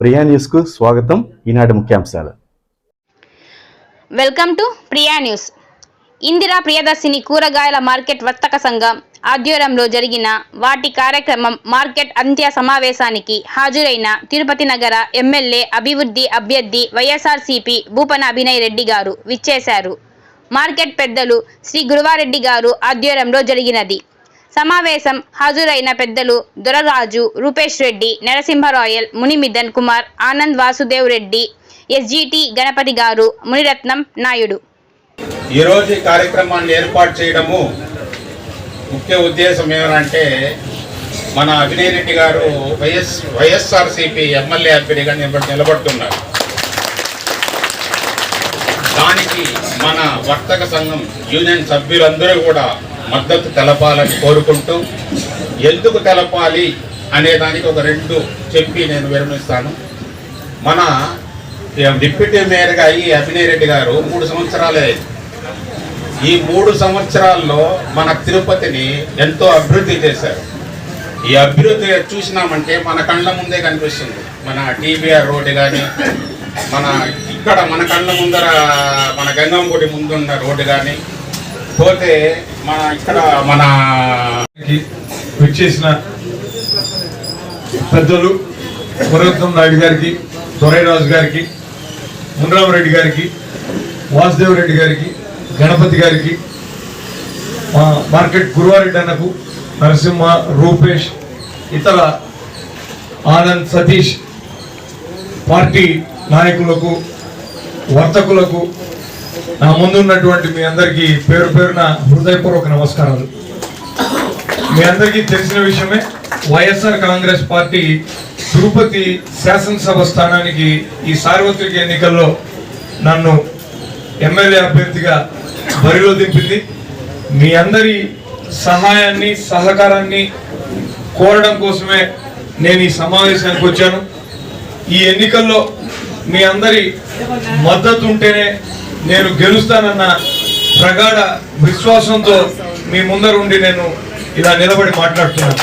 ప్రియా న్యూస్కు స్వాగతం. ఈనాటి ముఖ్యాంశాలు. Welcome to Priya news. Indira Priyadarshini కూరగాయల మార్కెట్ వర్తక సంఘం ఆధ్వర్యంలో జరిగిన వాటి కార్యక్రమం మార్కెట్ అంత్య సమావేశానికి హాజరైన తిరుపతి నగర ఎమ్మెల్యే అభివృద్ధి అభ్యర్థి వైఎస్ఆర్సీపీ భూపన అభినయ్ రెడ్డి గారు విచ్చేశారు. మార్కెట్ పెద్దలు శ్రీ గురువారెడ్డి గారు ఆధ్వర్యంలో జరిగినది. సమావేశం హాజరైన పెద్దలు దొరరాజు రూపేష్ రెడ్డి నరసింహరాయల్ మునిమిదన్ కుమార్ ఆనంద్ వాసుదేవ్ రెడ్డి ఎస్జిటి గణపతి గారు మునిరత్నం నాయుడు. ఈరోజు ఈ కార్యక్రమాన్ని ఏర్పాటు చేయడము ముఖ్య ఉద్దేశం ఏమనంటే మన అభినయరెడ్డి గారు వైఎస్ వైఎస్ఆర్సీపీ ఎమ్మెల్యే అభ్యర్థిగా నిలబడుతున్నారు. దానికి మన వర్తక సంఘం యూనియన్ సభ్యులందరూ కూడా మద్దతు తెలపాలని కోరుకుంటూ ఎందుకు తెలపాలి అనే దానికి ఒక రెండు చెప్పి నేను విరమిస్తాను. మన డిప్యూటీ మేయర్గా అయ్యి అభినయరెడ్డి గారు మూడు సంవత్సరాలే ఈ మూడు సంవత్సరాల్లో మన తిరుపతిని ఎంతో అభివృద్ధి చేశారు. ఈ అభివృద్ధి చూసినామంటే మన కళ్ళ ముందే కనిపిస్తుంది. మన టీబీఆర్ రోడ్డు కానీ మన ఇక్కడ మన కళ్ళ ముందర మన గంగంగుడి ముందున్న రోడ్డు కానీ పోతే మన ఇక్కడ మన కి విచ్చేసిన పెద్దలు పురోత్తం నాయుడు గారికి దొరైరాజు గారికి మున్రామరెడ్డి గారికి వాసుదేవ్ రెడ్డి గారికి గణపతి గారికి మార్కెట్ గురువారెడ్డి అన్నకు నరసింహ రూపేష్ ఇతర ఆనంద్ సతీష్ పార్టీ నాయకులకు వర్తకులకు నా ముందు ఉన్నటువంటి మీ అందరికీ పేరు పేరున హృదయపూర్వక నమస్కారాలు. మీ అందరికీ తెలిసిన విషయమే వైఎస్ఆర్ కాంగ్రెస్ పార్టీ తిరుపతి శాసనసభ స్థానానికి ఈ సార్వత్రిక ఎన్నికల్లో నన్ను ఎమ్మెల్యే అభ్యర్థిగా బరిలో దింపింది. మీ అందరి సహాయాన్ని సహకారాన్ని కోరడం కోసమే నేను ఈ సమావేశానికి వచ్చాను. ఈ ఎన్నికల్లో మీ అందరి మద్దతు ఉంటేనే నేను గెలుస్తానన్న ప్రగాఢ విశ్వాసంతో మీ ముందర ఉండి నేను ఇలా నిలబడి మాట్లాడుతున్నాను.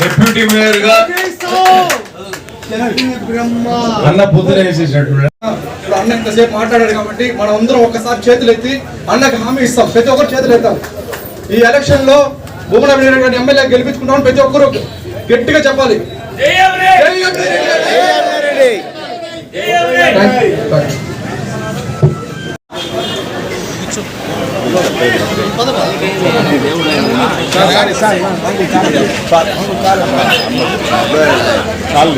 డిప్యూటీ మేయర్గా అన్న పొద్దున ఇప్పుడు అన్న ఇంతసేపు మాట్లాడాడు కాబట్టి మనం అందరం ఒక్కసారి చేతులు ఎత్తి అన్నకి హామీ ఇస్తాం. ప్రతి ఒక్కరు చేతులు ఎత్తాం ఈ ఎలక్షన్లో భూమన గారిని ఎమ్మెల్యే గెలిపించుకుంటామని ప్రతి ఒక్కరు గట్టిగా చెప్పాలి. చాలు